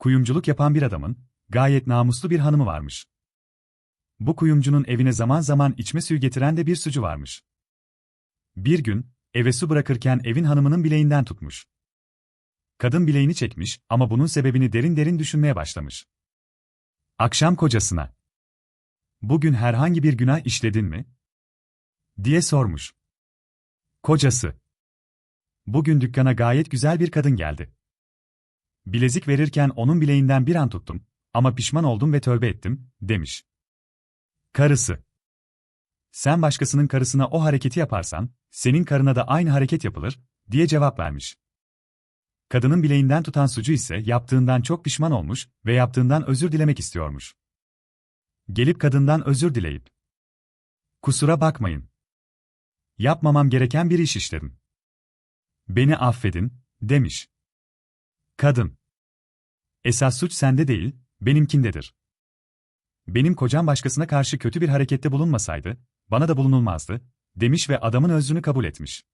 kuyumculuk yapan bir adamın, gayet namuslu bir hanımı varmış. Bu kuyumcunun evine zaman zaman içme suyu getiren de bir sucu varmış. Bir gün, eve su bırakırken evin hanımının bileğinden tutmuş. Kadın bileğini çekmiş ama bunun sebebini derin derin düşünmeye başlamış. Akşam kocasına. Bugün herhangi bir günah işledin mi? diye sormuş. Kocası. Bugün dükkana gayet güzel bir kadın geldi. Bilezik verirken onun bileğinden bir an tuttum ama pişman oldum ve tövbe ettim, demiş. Karısı. Sen başkasının karısına o hareketi yaparsan, senin karına da aynı hareket yapılır, diye cevap vermiş. Kadının bileğinden tutan sucu ise yaptığından çok pişman olmuş ve yaptığından özür dilemek istiyormuş. Gelip kadından özür dileyip, Kusura bakmayın. Yapmamam gereken bir iş işledim. Beni affedin, demiş. Kadın. Esas suç sende değil, benimkindedir. Benim kocam başkasına karşı kötü bir harekette bulunmasaydı, bana da bulunulmazdı, demiş ve adamın özrünü kabul etmiş.